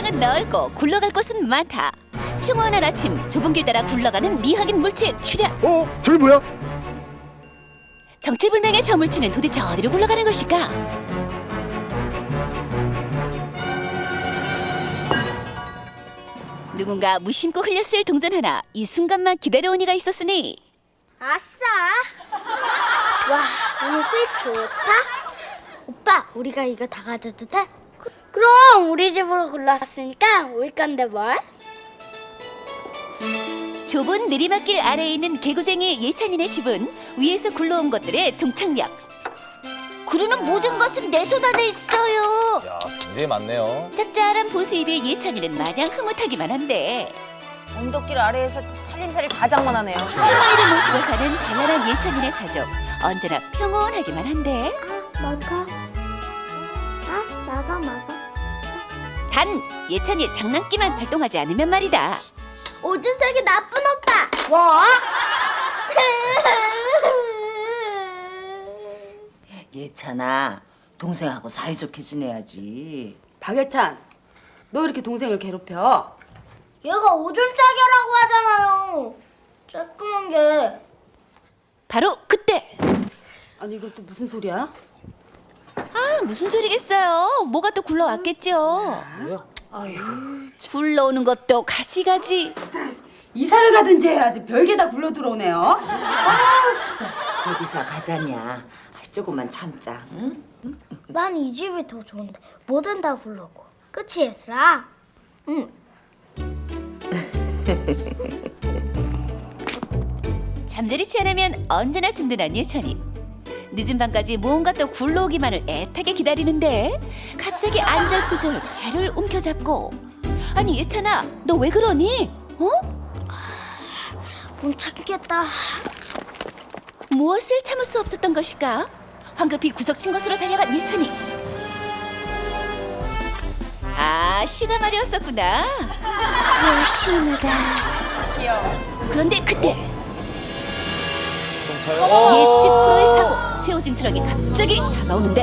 세상은 넓고 굴러갈 곳은 많다. 평온한 아침 좁은 길 따라 굴러가는 미확인 물체 출현. 어? 저기 뭐야? 정체불명의 저 물체는 도대체 어디로 굴러가는 것일까? 누군가 무심코 흘렸을 동전 하나 이 순간만 기다려온 이가 있었으니 아싸! 와, 오늘 수익 좋다. 오빠, 우리가 이거 다 가져도 돼? 그, 럼 우리 집으로 굴러왔으니까 우리 건데 뭘? 좁은 내리막길 아래에 있는 개구쟁이 예찬이네 집은 위에서 굴러온 것들의 종착역. 구르는 모든 것은 내 손 안에 있어요. 야, 굉장히 많네요. 짭짤한 보수 입의 예찬이는 마냥 흐뭇하기만 한데 언덕길 아래에서 살림살이 가장만 하네요. 할머니를 모시고 사는 단란한 예찬이네 가족 언제나 평온하기만 한데 아, 먹어. 아, 먹어, 먹어. 단 예찬이의 장난기만 발동하지 않으면 말이다. 오준석이 나쁜 오빠. 뭐? 예찬아 동생하고 사이좋게 지내야지 박예찬, 너 이렇게 동생을 괴롭혀? 얘가 오줌싸개라고 하잖아요. 조그만 게. 바로 그때 아니 이것도 무슨 소리야? 아 무슨 소리겠어요. 뭐가 또 굴러왔겠죠. 굴러오는 것도 가지가지. 이사를 가든지 해야지 별게 다 굴러 들어오네요. 어디서 가자냐 조금만 참자 응? 난 이 집이 더 좋은데 뭐든 다 굴러고. 그치, 예슬아? 잠자리 치 않으면 언제나 든든한 예찬이. 늦은 밤까지 무언가 또 굴러오기만을 애타게 기다리는데 갑자기 안절부절 배를 움켜잡고 아니 예찬아 너 왜 그러니? 어? 못 참겠다. 무엇을 참을 수 없었던 것일까? 황급히 구석진 곳으로 달려간 예찬이. 아, 쉬가 말이었었구나. 아, 시원하다. 귀여워. 그런데 그때 좀 차요. 예측 프로의 사고 세워진 트럭이 갑자기 다가오는데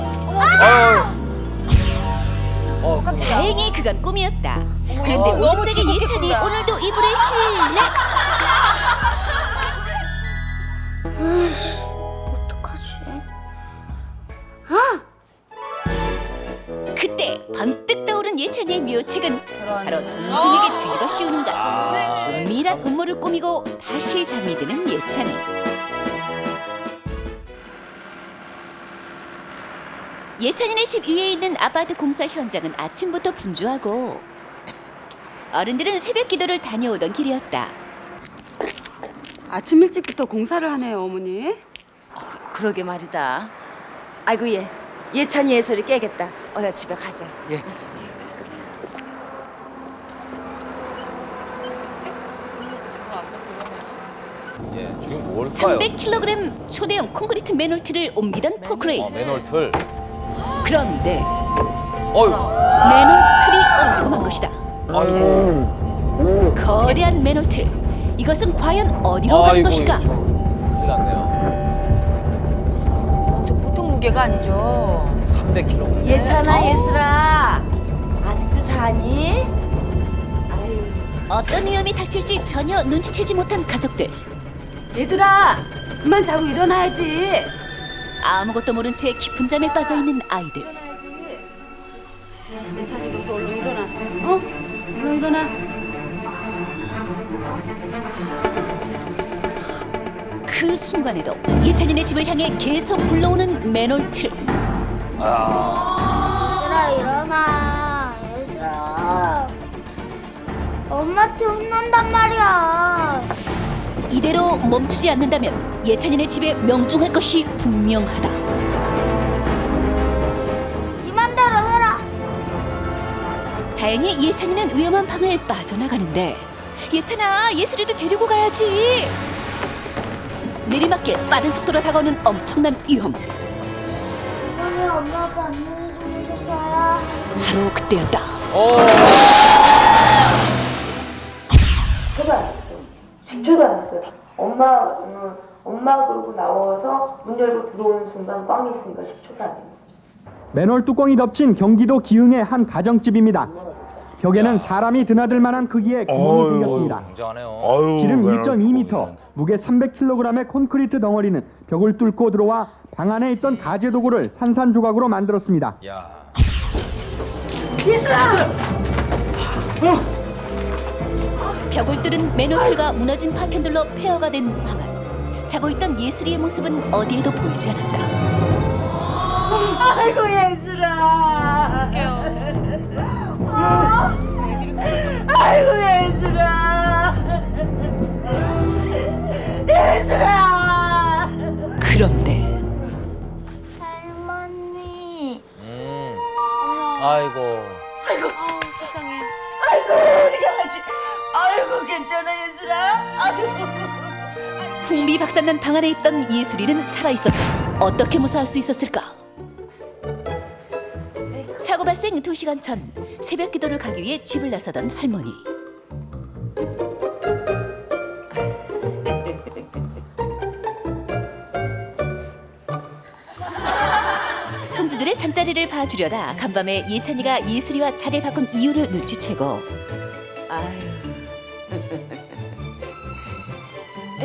어, 다행히 그건 꿈이었다. 그런데 어, 오줌 너무 기특해, 예찬이. 오늘도 이불에 실내. 어떡하지? 그때 번뜩 떠오른 예찬이의 묘책은. 바로 동생에게 뒤집어 씌우는 것. 은밀한 음모를 꾸미고 다시 잠이 드는 예찬이. 예찬이네 집 위에 있는 아파트 공사 현장은 아침부터 분주하고 어른들은 새벽 기도를 다녀오던 길이었다. 아침 일찍부터 공사를 하네요, 어머니. 그러게 말이다 아이고 얘 예찬이 예설이 깨겠다 어야 집에 가자 예 예, 저게 뭘까요? 300kg 초대형 콘크리트 맨홀트를 옮기던 포크레인. 아, 맨홀틀. 그런데 어유. 맨홀틀이 떨어지고 만 것이다. 아이고. 거대한 맨홀틀. 이것은 과연 어디로 가는 아이고, 좀 큰일 났네요. 어, 저 보통 무게가 아니죠. 300kg. 예찬아 예슬아 아직도 자니? 아유 어떤 위험이 닥칠지 전혀 눈치채지 못한 가족들. 얘들아, 그만 자고 일어나야지. 아무것도 모른 채 깊은 잠에 빠져 있는 아이들. 예찬이 너도 얼른 일어나. 어? 얼른 일어나. 그 순간에도 예찬이네 집을 향해 계속 굴러오는 맨홀 틀. 얘들아, 일어나. 예슬아. 엄마한테 혼난단 말이야. 이대로 멈추지 않는다면 예찬이네 집에 명중할 것이 분명하다. 네 맘대로 해라. 다행히 예찬이는 위험한 방을 빠져나가는데 예찬아 예슬이도 데리고 가야지. 내리막길 빠른 속도로 다가오는 엄청난 위험. 오늘 엄마가 안녕히 주무셨어요. 바로 그때였다. 어. 초 도안 했어요. 10초도 안 했어요. 엄마, 음, 엄마 그러고 나와서 문 열고 들어오는 순간 꽝이 있으니까 10초도 안 했어요. 맨홀 뚜껑이 덮친 경기도 기흥의 한 가정집입니다. 벽에는 사람이 드나들 만한 크기의 구멍이 어휴. 생겼습니다. 굉장하네요. 아유, 지름 매너를 2.2m, 보고는. 무게 300kg의 콘크리트 덩어리는 벽을 뚫고 들어와 방 안에 있던 가재 도구를 산산조각으로 만들었습니다. 야. 벽을 뚫은 맨호틀과 무너진 파편들로 폐허가 된 방 안. 자고 있던 예슬이의 모습은 어디에도 보이지 않았다. 아이고 예슬아. 아이고 예슬아. 풍비 박산난 방 안에 있던 예술이는 살아 있었다. 어떻게 무사할 수 있었을까? 사고 발생 2시간 전 새벽 기도를 가기 위해 집을 나서던 할머니. 손주들의 잠자리를 봐주려다 간밤에 예찬이가 예술이와 자리를 바꾼 이유를 눈치채고 아유.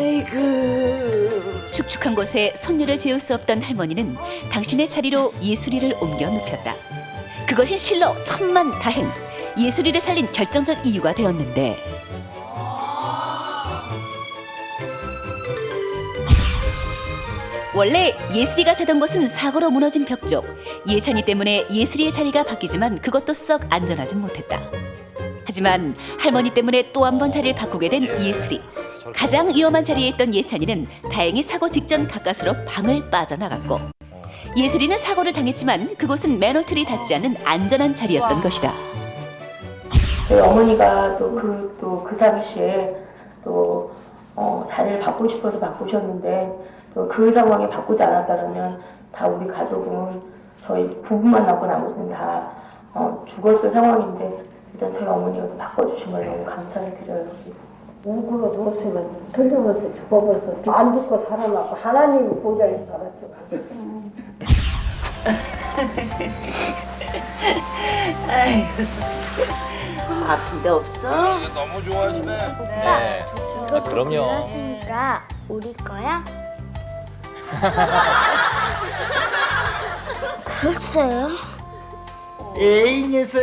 에이구. 축축한 곳에 손녀를 재울 수 없던 할머니는 당신의 자리로 예술이를 옮겨 눕혔다. 그것이 실로 천만 다행 예술이를 살린 결정적 이유가 되었는데 원래 예슬이가 자던 곳은 사고로 무너진 벽 쪽. 예찬이 때문에 예슬이의 자리가 바뀌지만 그것도 썩 안전하진 못했다. 하지만 할머니 때문에 또 한 번 자리를 바꾸게 된 예슬이. 가장 위험한 자리에 있던 예찬이는 다행히 사고 직전 가까스로 방을 빠져나갔고 예슬이는 사고를 당했지만 그곳은 맨홀틀이 닿지 않는 안전한 자리였던 것이다. 저희 어머니가 또 그 또 그 당시에 또 어, 자리를 바꾸고 싶어서 바꾸셨는데 또 그 상황에 바꾸지 않았다면 다 우리 가족은 저희 부부만 남고 나머지는 다 어, 죽었을 상황인데 일단 저희 어머니가 또 바꿔주신 걸 너무 감사를 드려요. 우구로 뒀으면 틀림없이 죽어버렸어. 안 죽고 살아나고 하나님이 보좌에 살았죠. 아픈데 없어? 너무 좋아하시네. 네. 아, 그럼요. 골랐으니까 우리 거야? 글쎄요. 에이 녀석.